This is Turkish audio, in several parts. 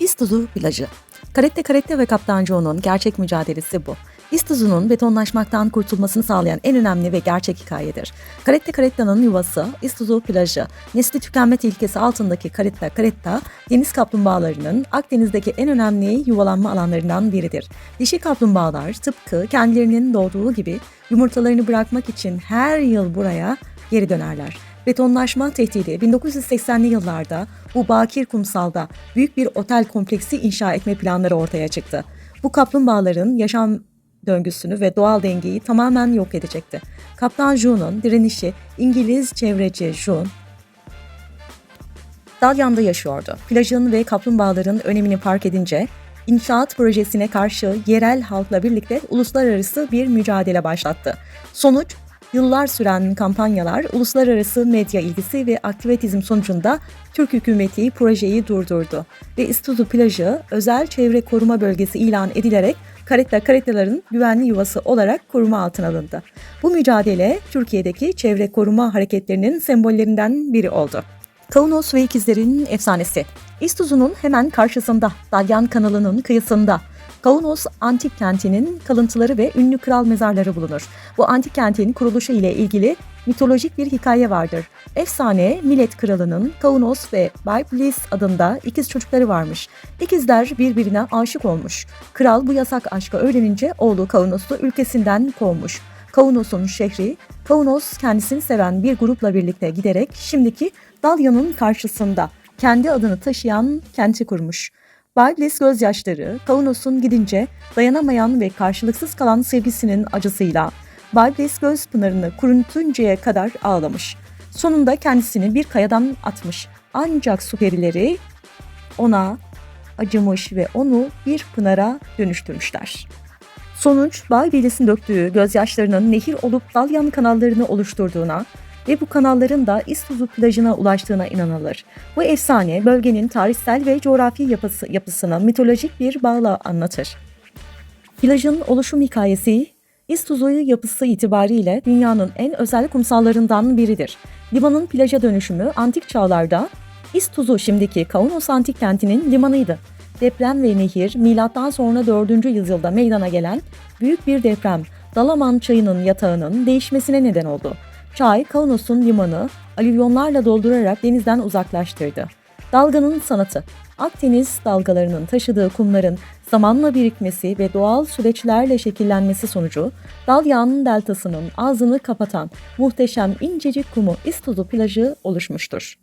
İstuzu plajı. Karette Karette ve Kaptan Joe'nun gerçek mücadelesi bu. İstuzu'nun betonlaşmaktan kurtulmasını sağlayan en önemli ve gerçek hikayedir. Karette Karetta'nın yuvası İstuzu plajı. Nesli tükenme tehlikesi altındaki Karetta Karetta, deniz kaplumbağalarının Akdeniz'deki en önemli yuvalanma alanlarından biridir. Dişi kaplumbağalar tıpkı kendilerinin doğduğu gibi yumurtalarını bırakmak için her yıl buraya geri dönerler. Betonlaşma tehdidi 1980'li yıllarda bu bakir kumsalda büyük bir otel kompleksi inşa etme planları ortaya çıktı. Bu kaplumbağaların yaşam döngüsünü ve doğal dengeyi tamamen yok edecekti. Kaptan June'un direnişi İngiliz çevreci June, Dalyan'da yaşıyordu. Plajın ve kaplumbağaların önemini fark edince inşaat projesine karşı yerel halkla birlikte uluslararası bir mücadele başlattı. Sonuç Yıllar süren kampanyalar, uluslararası medya ilgisi ve aktivizm sonucunda Türk hükümeti projeyi durdurdu ve İstuzu plajı özel çevre koruma bölgesi ilan edilerek karetta karettaların güvenli yuvası olarak koruma altına alındı. Bu mücadele Türkiye'deki çevre koruma hareketlerinin sembollerinden biri oldu. Kaunos ve ikizlerin efsanesi. İstuzu'nun hemen karşısında, Dalyan kanalının kıyısında Kaunos antik kentinin kalıntıları ve ünlü kral mezarları bulunur. Bu antik kentin kuruluşu ile ilgili mitolojik bir hikaye vardır. Efsane Milet kralının Kaunos ve Byblis adında ikiz çocukları varmış. İkizler birbirine aşık olmuş. Kral bu yasak aşka öğrenince oğlu Kaunos'u ülkesinden kovmuş. Kaunos'un şehri, Kaunos kendisini seven bir grupla birlikte giderek şimdiki Dalya'nın karşısında kendi adını taşıyan kenti kurmuş. Byblis gözyaşları, Kaunos'un gidince dayanamayan ve karşılıksız kalan sevgisinin acısıyla Byblis göz pınarını kurutuncaya kadar ağlamış. Sonunda kendisini bir kayadan atmış. Ancak su perileri ona acımış ve onu bir pınara dönüştürmüşler. Sonuç, Byblis'in döktüğü gözyaşlarının nehir olup dalyan kanallarını oluşturduğuna, ve bu kanalların da İstuzu plajına ulaştığına inanılır. Bu efsane bölgenin tarihsel ve coğrafi yapısı, yapısını mitolojik bir bağla anlatır. Plajın oluşum hikayesi İstuzu yapısı itibariyle dünyanın en özel kumsallarından biridir. Limanın plaja dönüşümü antik çağlarda İstuzu şimdiki Kaunos antik kentinin limanıydı. Deprem ve nehir milattan sonra 4. yüzyılda meydana gelen büyük bir deprem Dalaman çayının yatağının değişmesine neden oldu. Çay, Kaunos'un limanı alüvyonlarla doldurarak denizden uzaklaştırdı. Dalganın sanatı, Akdeniz dalgalarının taşıdığı kumların zamanla birikmesi ve doğal süreçlerle şekillenmesi sonucu Dalyan deltasının ağzını kapatan muhteşem incecik kumu İstuzu plajı oluşmuştur.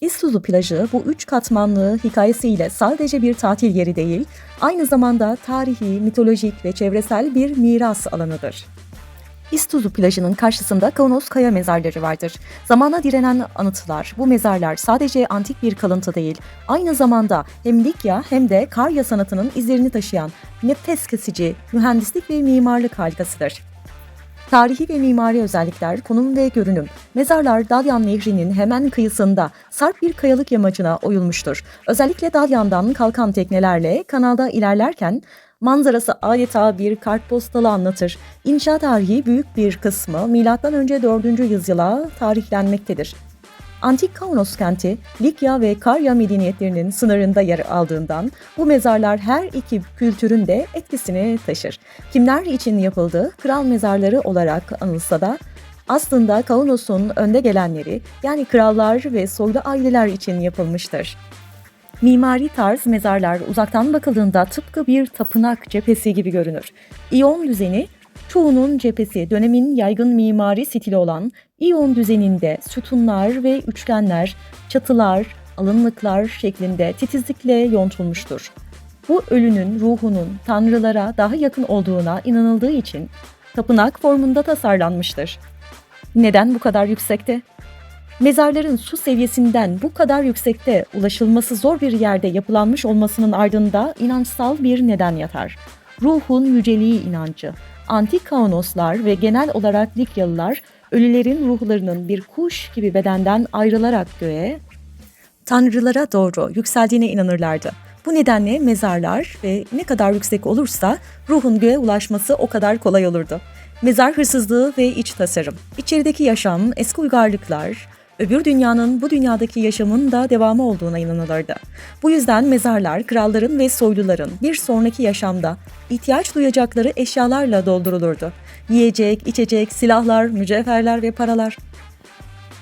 İstuzu plajı bu üç katmanlı hikayesiyle sadece bir tatil yeri değil, aynı zamanda tarihi, mitolojik ve çevresel bir miras alanıdır. İstuzu plajının karşısında Kaunos kaya mezarları vardır. Zamana direnen anıtlar, bu mezarlar sadece antik bir kalıntı değil, aynı zamanda hem Likya hem de Karya sanatının izlerini taşıyan nefes kesici, mühendislik ve mimarlık harikasıdır. Tarihi ve mimari özellikler, konum ve görünüm. Mezarlar Dalyan Nehri'nin hemen kıyısında sarp bir kayalık yamacına oyulmuştur. Özellikle Dalyan'dan kalkan teknelerle kanalda ilerlerken Manzarası adeta bir kartpostalı anlatır. İnşa tarihi büyük bir kısmı M.Ö. 4. yüzyıla tarihlenmektedir. Antik Kaunos kenti, Likya ve Karya medeniyetlerinin sınırında yer aldığından bu mezarlar her iki kültürün de etkisini taşır. Kimler için yapıldığı kral mezarları olarak anılsa da aslında Kaunos'un önde gelenleri yani krallar ve soylu aileler için yapılmıştır. Mimari tarz mezarlar uzaktan bakıldığında tıpkı bir tapınak cephesi gibi görünür. İyon düzeni çoğunun cephesi dönemin yaygın mimari stili olan İyon düzeninde sütunlar ve üçgenler, çatılar, alınlıklar şeklinde titizlikle yontulmuştur. Bu ölünün ruhunun tanrılara daha yakın olduğuna inanıldığı için tapınak formunda tasarlanmıştır. Neden bu kadar yüksekte? Mezarların su seviyesinden bu kadar yüksekte ulaşılması zor bir yerde yapılanmış olmasının ardında inançsal bir neden yatar. Ruhun yüceliği inancı. Antik Kaunoslar ve genel olarak Likyalılar ölülerin ruhlarının bir kuş gibi bedenden ayrılarak göğe, tanrılara doğru yükseldiğine inanırlardı. Bu nedenle mezarlar ve ne kadar yüksek olursa ruhun göğe ulaşması o kadar kolay olurdu. Mezar hırsızlığı ve iç tasarım. İçerideki yaşam, eski uygarlıklar, öbür dünyanın bu dünyadaki yaşamın da devamı olduğuna inanılırdı. Bu yüzden mezarlar kralların ve soyluların bir sonraki yaşamda ihtiyaç duyacakları eşyalarla doldurulurdu. Yiyecek, içecek, silahlar, mücevherler ve paralar.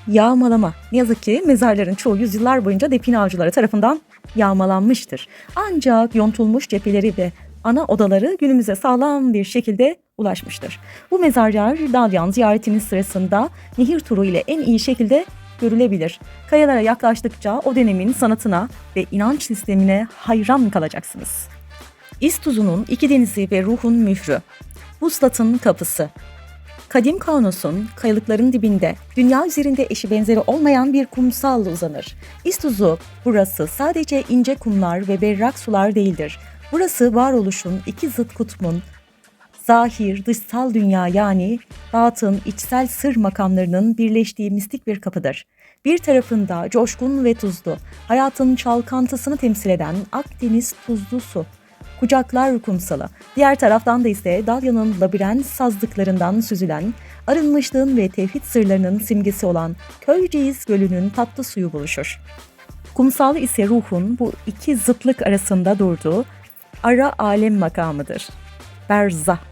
Yağmalama. Ne yazık ki mezarların çoğu yüzyıllar boyunca define avcıları tarafından yağmalanmıştır. Ancak yontulmuş cepheleri ve ana odaları günümüze sağlam bir şekilde ulaşmıştır. Bu mezarlar Dalyan ziyaretinin sırasında nehir turu ile en iyi şekilde görülebilir. Kayalara yaklaştıkça o dönemin sanatına ve inanç sistemine hayran kalacaksınız. İstuzunun iki denizi ve ruhun mührü. Vuslat'ın kapısı. Kadim Kaunos'un kayalıkların dibinde dünya üzerinde eşi benzeri olmayan bir kumsal uzanır. İstuzu burası sadece ince kumlar ve berrak sular değildir. Burası varoluşun iki zıt kutbun zahir, dışsal dünya yani batın, içsel sır makamlarının birleştiği mistik bir kapıdır. Bir tarafında coşkun ve tuzlu, hayatın çalkantısını temsil eden Akdeniz tuzlu su, kucaklar kumsalı. Diğer taraftan da ise Dalya'nın labirent sazlıklarından süzülen, arınmışlığın ve tevhid sırlarının simgesi olan Köyceğiz Gölü'nün tatlı suyu buluşur. Kumsal ise ruhun bu iki zıtlık arasında durduğu ara alem makamıdır. Berzah.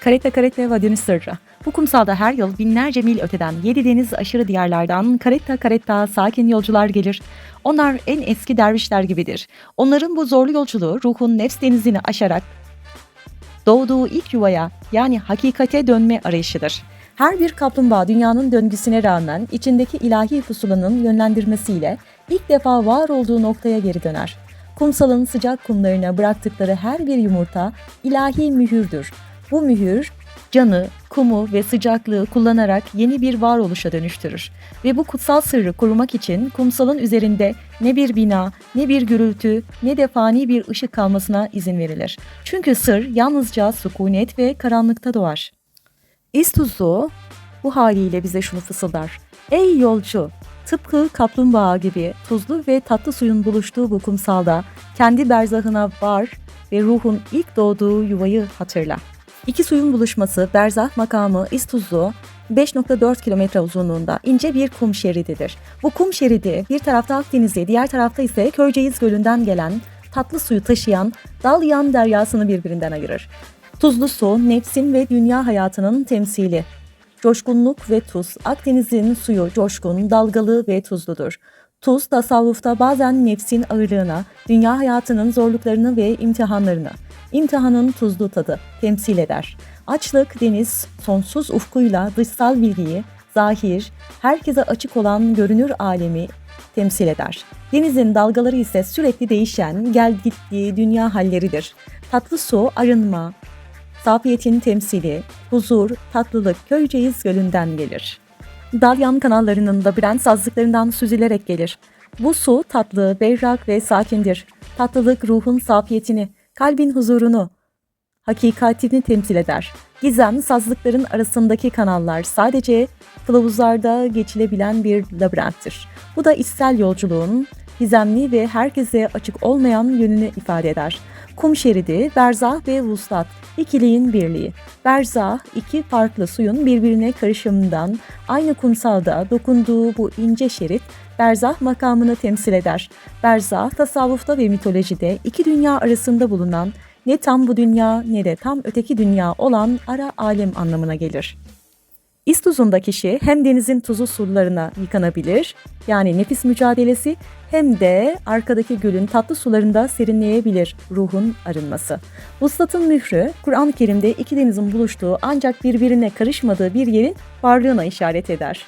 Kareta Vadini Sırrı. Bu kumsalda her yıl binlerce mil öteden yedi deniz aşırı diyarlardan karetta karetta sakin yolcular gelir. Onlar en eski dervişler gibidir. Onların bu zorlu yolculuğu ruhun nefs denizini aşarak doğduğu ilk yuvaya yani hakikate dönme arayışıdır. Her bir kaplumbağa dünyanın döngüsüne rağmen içindeki ilahi pusulanın yönlendirmesiyle ilk defa var olduğu noktaya geri döner. Kumsalın sıcak kumlarına bıraktıkları her bir yumurta ilahi mühürdür. Bu mühür canı, kumu ve sıcaklığı kullanarak yeni bir varoluşa dönüştürür. Ve bu kutsal sırrı korumak için kumsalın üzerinde ne bir bina, ne bir gürültü, ne de fani bir ışık kalmasına izin verilir. Çünkü sır yalnızca sükunet ve karanlıkta doğar. İstuzu bu haliyle bize şunu fısıldar. Ey yolcu! Tıpkı kaplumbağa gibi tuzlu ve tatlı suyun buluştuğu bu kumsalda kendi berzahına var ve ruhun ilk doğduğu yuvayı hatırla. İki suyun buluşması Berzah makamı İstuzlu 5.4 kilometre uzunluğunda ince bir kum şerididir. Bu kum şeridi bir tarafta Akdeniz'i, diğer tarafta ise Köyceğiz Gölü'nden gelen tatlı suyu taşıyan Dalyan deryasını birbirinden ayırır. Tuzlu su, nefsin ve dünya hayatının temsili. Coşkunluk ve tuz. Akdeniz'in suyu coşkun, dalgalı ve tuzludur. Tuz tasavvufta bazen nefsin ağırlığına, dünya hayatının zorluklarını ve imtihanlarını, imtihanın tuzlu tadı temsil eder. Açlık, deniz, sonsuz ufkuyla dışsal bilgiyi, zahir, herkese açık olan görünür alemi temsil eder. Denizin dalgaları ise sürekli değişen, gel gittiği dünya halleridir. Tatlı su, arınma, safiyetin temsili, huzur, tatlılık Köyceğiz Gölü'nden gelir. Dalyan kanallarının labirent sazlıklarından süzülerek gelir. Bu su tatlı, berrak ve sakindir. Tatlılık ruhun safiyetini, kalbin huzurunu, hakikatini temsil eder. Gizem, sazlıkların arasındaki kanallar sadece kılavuzlarda geçilebilen bir labirenttir. Bu da içsel yolculuğun gizemli ve herkese açık olmayan yönünü ifade eder. Kum şeridi, berzah ve vuslat, ikiliğin birliği. Berzah, iki farklı suyun birbirine karışımından aynı kumsalda dokunduğu bu ince şerit, berzah makamını temsil eder. Berzah, tasavvufta ve mitolojide iki dünya arasında bulunan ne tam bu dünya ne de tam öteki dünya olan ara alem anlamına gelir. İstuzunda kişi hem denizin tuzlu sularına yıkanabilir, yani nefis mücadelesi, hem de arkadaki gölün tatlı sularında serinleyebilir ruhun arınması. Vuslatın mührü, Kur'an-ı Kerim'de iki denizin buluştuğu ancak birbirine karışmadığı bir yerin varlığına işaret eder.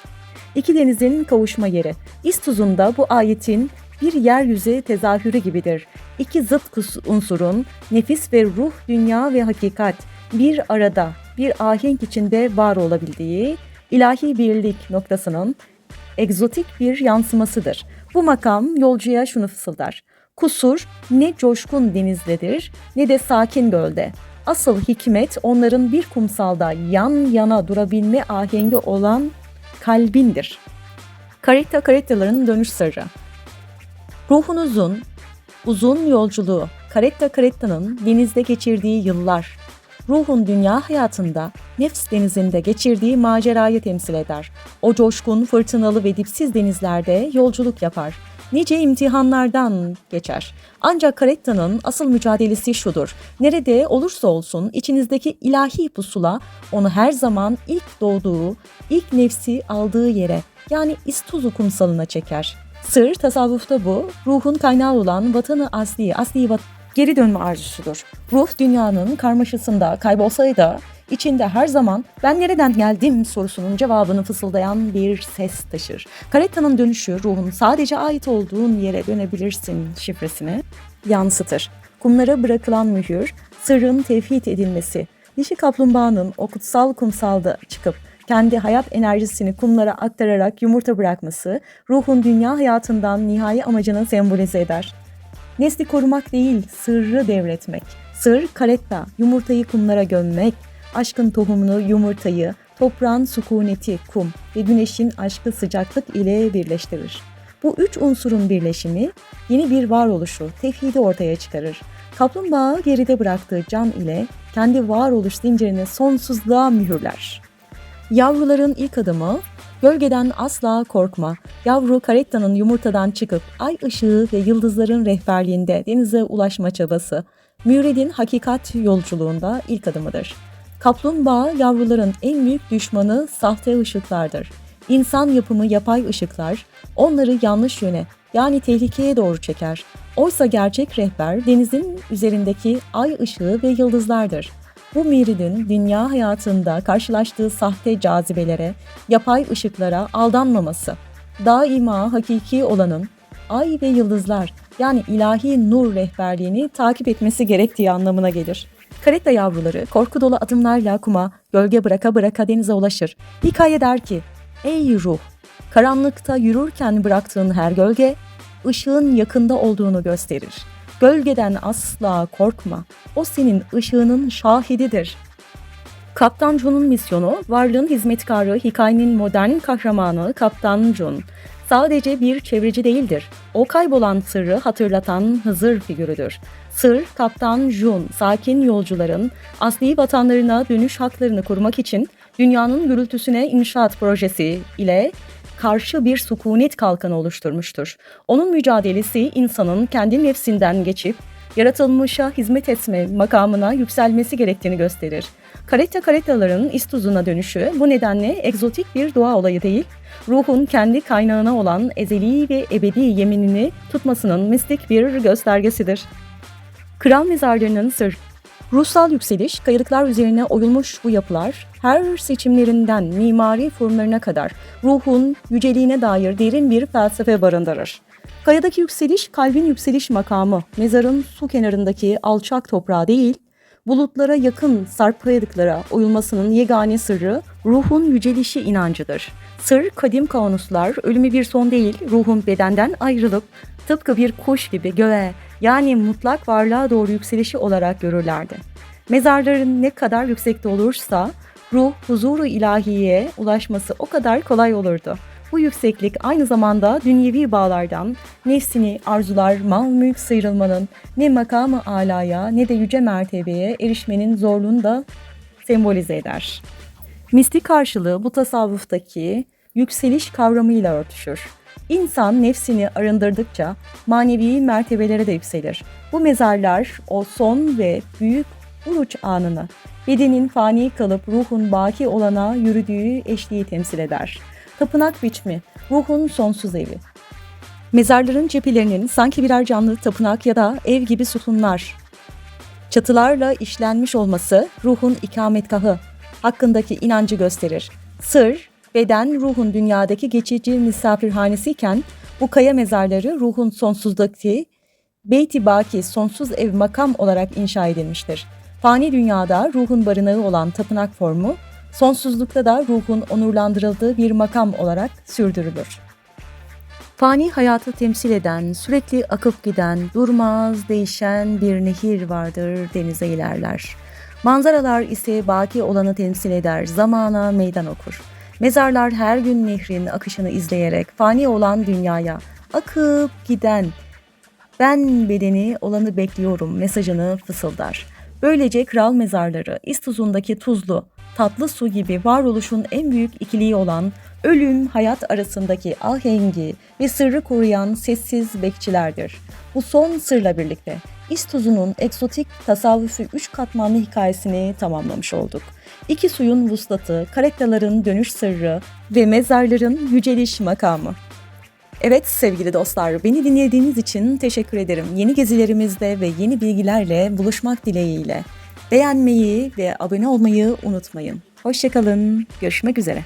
İki denizin kavuşma yeri. İstuzunda bu ayetin bir yeryüzü tezahürü gibidir. İki zıt unsurun, nefis ve ruh, dünya ve hakikat bir arada bir ahenk içinde var olabildiği ilahi birlik noktasının egzotik bir yansımasıdır. Bu makam yolcuya şunu fısıldar. Kusur ne coşkun denizdedir ne de sakin gölde. Asıl hikmet onların bir kumsalda yan yana durabilme ahengi olan kalbindir. Karetta karettaların dönüş sırrı. Ruhunuzun uzun yolculuğu, karetta karettanın denizde geçirdiği yıllar, ruhun dünya hayatında nefs denizinde geçirdiği macerayı temsil eder. O coşkun, fırtınalı ve dipsiz denizlerde yolculuk yapar. Nice imtihanlardan geçer. Ancak Karetta'nın asıl mücadelesi şudur. Nerede olursa olsun içinizdeki ilahi pusula onu her zaman ilk doğduğu, ilk nefsi aldığı yere yani İstuzu kumsalına çeker. Sır tasavvufta bu, ruhun kaynağı olan vatanı asli, asli vat geri dönme arzusudur. Ruh dünyanın karmaşasında kaybolsaydı içinde her zaman ben nereden geldim sorusunun cevabını fısıldayan bir ses taşır. Karetta'nın dönüşü ruhun sadece ait olduğun yere dönebilirsin şifresini yansıtır. Kumlara bırakılan mühür, sırrın tevhid edilmesi, dişi kaplumbağanın o kutsal kumsalda çıkıp kendi hayat enerjisini kumlara aktararak yumurta bırakması, ruhun dünya hayatından nihai amacını sembolize eder. Nesli korumak değil, sırrı devretmek. Sır, karetta, yumurtayı kumlara gömmek, aşkın tohumunu, yumurtayı, toprağın sükuneti, kum ve güneşin aşkı sıcaklık ile birleştirir. Bu üç unsurun birleşimi yeni bir varoluşu, tevhidi ortaya çıkarır. Kaplumbağa geride bıraktığı can ile kendi varoluş zincirini sonsuzluğa mühürler. Yavruların ilk adımı Gölgeden asla korkma. Yavru Karetta'nın yumurtadan çıkıp ay ışığı ve yıldızların rehberliğinde denize ulaşma çabası. Müridin hakikat yolculuğunda ilk adımıdır. Kaplumbağa yavruların en büyük düşmanı sahte ışıklardır. İnsan yapımı yapay ışıklar onları yanlış yöne yani tehlikeye doğru çeker. Oysa gerçek rehber denizin üzerindeki ay ışığı ve yıldızlardır. Bu miridin dünya hayatında karşılaştığı sahte cazibelere, yapay ışıklara aldanmaması, daima hakiki olanın ay ve yıldızlar yani ilahi nur rehberliğini takip etmesi gerektiği anlamına gelir. Karetta yavruları korku dolu adımlarla kuma, gölge bıraka bıraka denize ulaşır. Hikaye der ki, ey ruh, karanlıkta yürürken bıraktığın her gölge, ışığın yakında olduğunu gösterir. Gölgeden asla korkma. O senin ışığının şahididir. Kaptan John'un misyonu, varlığın hizmetkarı, hikayenin modern kahramanı Kaptan John. Sadece bir çevreci değildir. O kaybolan sırrı hatırlatan Hızır figürüdür. Sır, Kaptan John, sakin yolcuların asli vatanlarına dönüş haklarını korumak için dünyanın gürültüsüne inşaat projesi ile karşı bir sukunet kalkanı oluşturmuştur. Onun mücadelesi insanın kendi nefsinden geçip yaratılmışa hizmet etme makamına yükselmesi gerektiğini gösterir. Karetta karettaların istuzuna dönüşü bu nedenle egzotik bir doğa olayı değil, ruhun kendi kaynağına olan ezeli ve ebedi yeminini tutmasının mistik bir göstergesidir. Kral mezarlarının sır Ruhsal yükseliş, kayalıklar üzerine oyulmuş bu yapılar, her seçimlerinden mimari formlarına kadar ruhun yüceliğine dair derin bir felsefe barındırır. Kayadaki yükseliş, kalbin yükseliş makamı, mezarın su kenarındaki alçak toprağı değil, bulutlara yakın sarp kayalıklara oyulmasının yegane sırrı ruhun yücelişi inancıdır. Sır, kadim kavanuslar ölümü bir son değil, ruhun bedenden ayrılıp tıpkı bir kuş gibi göğe yani mutlak varlığa doğru yükselişi olarak görürlerdi. Mezarların ne kadar yüksekte olursa ruh huzuru ilahiye ulaşması o kadar kolay olurdu. Bu yükseklik aynı zamanda dünyevi bağlardan, nefsini arzular, mal mülk sıyrılmanın ne makamı alaya ne de yüce mertebeye erişmenin zorluğunu da sembolize eder. Mistik karşılığı bu tasavvuftaki yükseliş kavramıyla örtüşür. İnsan nefsini arındırdıkça manevi mertebelere de yükselir. Bu mezarlar o son ve büyük uruç anını, bedenin fani kalıp ruhun baki olana yürüdüğü eşliği temsil eder. Tapınak biçimi, ruhun sonsuz evi. Mezarların cephelerinin sanki birer canlı tapınak ya da ev gibi sütunlar, çatılarla işlenmiş olması ruhun ikametgahı hakkındaki inancı gösterir. Sır, beden ruhun dünyadaki geçici misafirhanesiyken bu kaya mezarları ruhun sonsuzdaki Beyti Baki sonsuz ev makam olarak inşa edilmiştir. Fani dünyada ruhun barınağı olan tapınak formu, sonsuzlukta da ruhun onurlandırıldığı bir makam olarak sürdürülür. Fani hayatı temsil eden, sürekli akıp giden, durmaz, değişen bir nehir vardır denize ilerler. Manzaralar ise baki olanı temsil eder, zamana meydan okur. Mezarlar her gün nehrin akışını izleyerek fani olan dünyaya akıp giden ben bedeni olanı bekliyorum mesajını fısıldar. Böylece kral mezarları, İstuzun'daki tuzlu, tatlı su gibi varoluşun en büyük ikiliği olan ölüm hayat arasındaki ahengi ve sırrı koruyan sessiz bekçilerdir. Bu son sırla birlikte İstuzun'un egzotik tasavvufi üç katmanlı hikayesini tamamlamış olduk. İki suyun vuslatı, karettaların dönüş sırrı ve mezarların yüceliş makamı. Evet sevgili dostlar, beni dinlediğiniz için teşekkür ederim. Yeni gezilerimizde ve yeni bilgilerle buluşmak dileğiyle. Beğenmeyi ve abone olmayı unutmayın. Hoşçakalın, görüşmek üzere.